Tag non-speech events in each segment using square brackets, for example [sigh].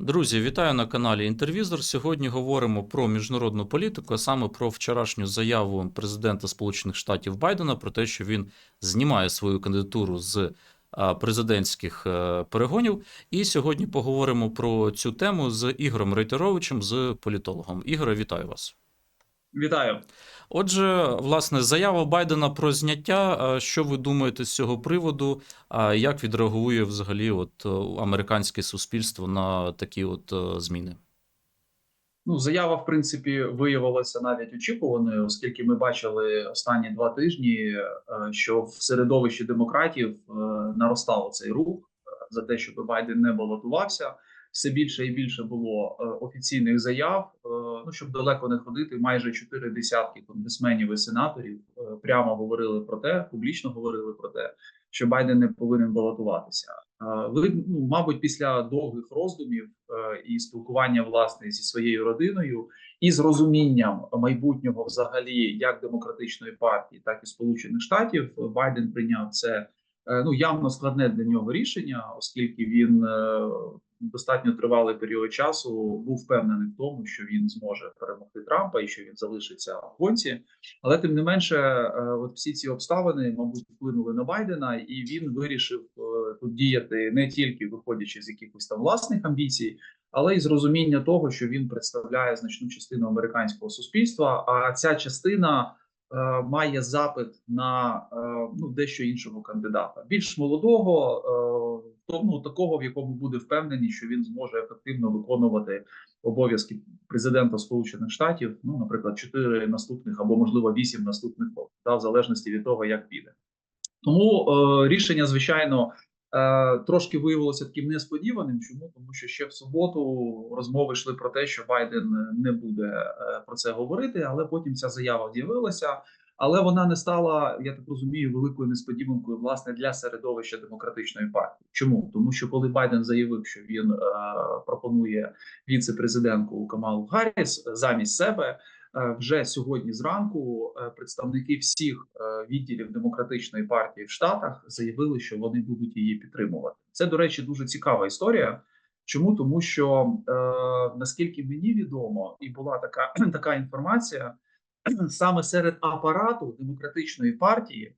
Друзі, вітаю на каналі Інтервізор. Сьогодні говоримо про міжнародну політику, а саме про вчорашню заяву президента Сполучених Штатів Байдена про те, що він знімає свою кандидатуру з президентських е, перегонів. І сьогодні поговоримо про цю тему з Ігорем Рейтеровичем, з політологом. Ігоре, вітаю вас. Вітаю. Отже, власне, заява Байдена про зняття. Що ви думаєте з цього приводу? А як відреагує взагалі от е, американське суспільство на такі от е, зміни? Ну, заява, в принципі, виявилася навіть очікуваною, оскільки ми бачили останні два тижні, е, що в середовищі демократів наростав цей рух за те, щоб Байден не балотувався. Все більше і більше було офіційних заяв. Ну щоб далеко не ходити, майже чотири десятки конгресменів і сенаторів е, прямо говорили про те, публічно говорили про те, що Байден не повинен балотуватися. Ви ну, мабуть, після довгих роздумів е, і спілкування власне зі своєю родиною і з розумінням майбутнього, взагалі, як демократичної партії, так і Сполучених Штатів, Байден прийняв це ну явно складне для нього рішення, оскільки він е, достатньо тривалий період часу був впевнений в тому, що він зможе перемогти Трампа і що він залишиться в гонці. Але тим не менше, е, от всі ці обставини, мабуть, вплинули на Байдена, і він вирішив е, тут діяти не тільки виходячи з якихось там власних амбіцій, але й з розуміння того, що він представляє значну частину американського суспільства. А ця частина е, має запит на е, ну дещо іншого кандидата, більш молодого, е, тому такого, в якому буде впевнений, що він зможе ефективно виконувати обов'язки президента Сполучених Штатів. Ну, наприклад, чотири наступних або можливо вісім наступних років, та в залежності від того, як піде. Тому е, рішення, звичайно, е, трошки виявилося таким несподіваним. Чому тому, що ще в суботу розмови йшли про те, що Байден не буде е, про це говорити, але потім ця заява з'явилася. Але вона не стала, я так розумію, великою несподіванкою власне для середовища демократичної партії. Чому тому, що коли Байден заявив, що він е, пропонує віце-президентку Камалу Гарріс замість себе, е, вже сьогодні зранку е, представники всіх е, відділів демократичної партії в Штатах заявили, що вони будуть її підтримувати. Це до речі, дуже цікава історія. Чому тому, що е, наскільки мені відомо, і була така [clears throat] така інформація [clears throat] саме серед апарату демократичної партії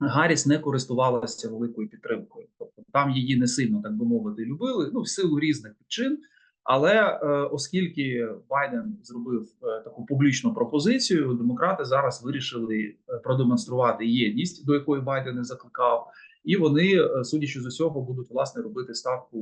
Гарріс не користувалася великою підтримкою. Тобто там її не сильно так би мовити любили, ну в силу різних причин. Але е, оскільки Байден зробив е, таку публічну пропозицію, демократи зараз вирішили е, продемонструвати єдність, до якої Байден не закликав, і вони, судячи з усього, будуть власне робити ставку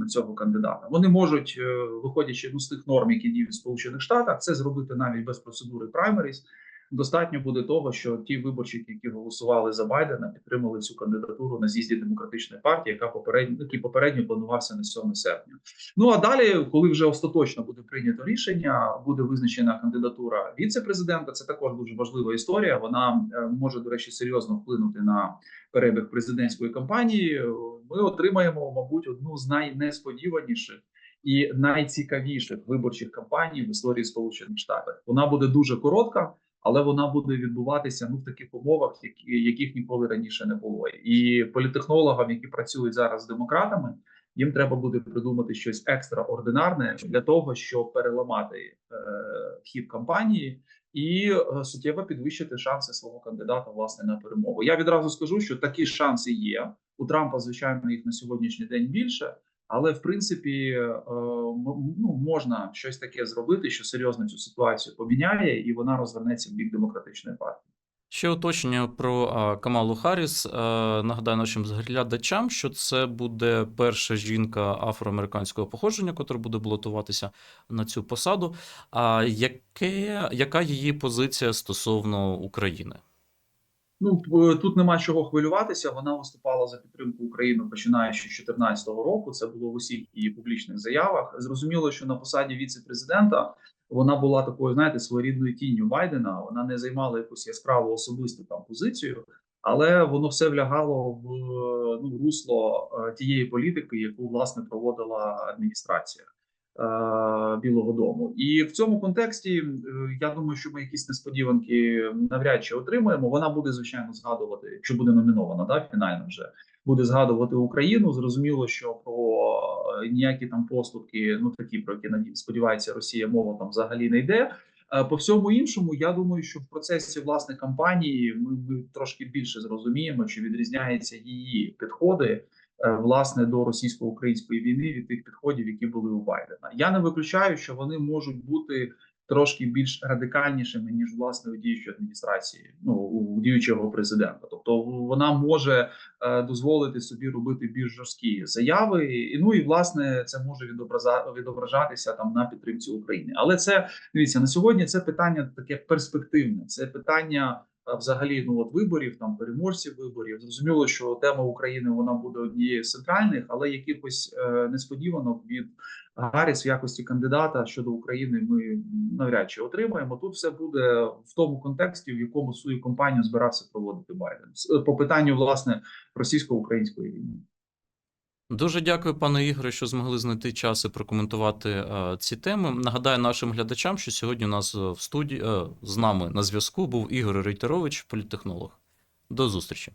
на цього кандидата. Вони можуть, виходячи ну, з тих норм, які діють в Сполучених Штатах, це зробити навіть без процедури праймеріс. Достатньо буде того, що ті виборчики, які голосували за Байдена, підтримали цю кандидатуру на з'їзді демократичної партії, яка попередньо який попередньо планувався на 7 серпня. Ну а далі, коли вже остаточно буде прийнято рішення, буде визначена кандидатура віце-президента. Це також дуже важлива історія. Вона е, може до речі серйозно вплинути на перебіг президентської кампанії. Ми отримаємо, мабуть, одну з найнесподіваніших. І найцікавіших виборчих кампаній в історії Сполучених Штатів вона буде дуже коротка, але вона буде відбуватися ну в таких умовах, які яких ніколи раніше не було. І політехнологам, які працюють зараз з демократами, їм треба буде придумати щось екстраординарне для того, щоб переламати е, хід кампанії і е, суттєво підвищити шанси свого кандидата власне на перемогу. Я відразу скажу, що такі шанси є у Трампа. Звичайно, їх на сьогоднішній день більше. Але в принципі е, ну, можна щось таке зробити, що серйозно цю ситуацію поміняє, і вона розвернеться в бік демократичної партії. Ще уточнення про Камалу Харріс. А, нагадаю нашим глядачам, що це буде перша жінка афроамериканського походження, котра буде балотуватися на цю посаду. А яке, яка її позиція стосовно України? Ну тут нема чого хвилюватися. Вона виступала за підтримку України починаючи з 2014 року. Це було в усіх її публічних заявах. Зрозуміло, що на посаді віце-президента вона була такою, знаєте, своєрідною тінню Байдена. Вона не займала якусь яскраву особисту там позицію, але воно все влягало в ну русло е, тієї політики, яку власне проводила адміністрація. Е, Білого Дому, і в цьому контексті е, я думаю, що ми якісь несподіванки навряд чи отримаємо. Вона буде звичайно згадувати, якщо буде номінована, да фінально вже буде згадувати Україну. Зрозуміло, що про е, ніякі там поступки, ну такі про які наді- сподівається Росія, мова там взагалі не йде. По всьому іншому, я думаю, що в процесі власне кампанії ми, ми трошки більше зрозуміємо, чи відрізняються її підходи власне до російсько-української війни від тих підходів, які були у Байдена. Я не виключаю, що вони можуть бути трошки більш радикальнішими ніж власне у діючій адміністрації, ну у діючого президента. Тобто вона може е, дозволити собі робити більш жорсткі заяви. І ну і власне це може відображатися там на підтримці України. Але це дивіться на сьогодні. Це питання таке перспективне. Це питання е, взагалі ну от виборів, там переможців виборів. Зрозуміло, що тема України вона буде однією з центральних, але якихось е, несподіванок від Гарріс в якості кандидата щодо України ми навряд чи отримаємо. Тут все буде в тому контексті, в якому свою кампанію збирався проводити Байден по питанню власне російсько-української війни. Дуже дякую, пане Ігоре, що змогли знайти час і прокоментувати е, ці теми. Нагадаю нашим глядачам, що сьогодні у нас е, в студії е, з нами на зв'язку був Ігор Рейтерович, політтехнолог. До зустрічі.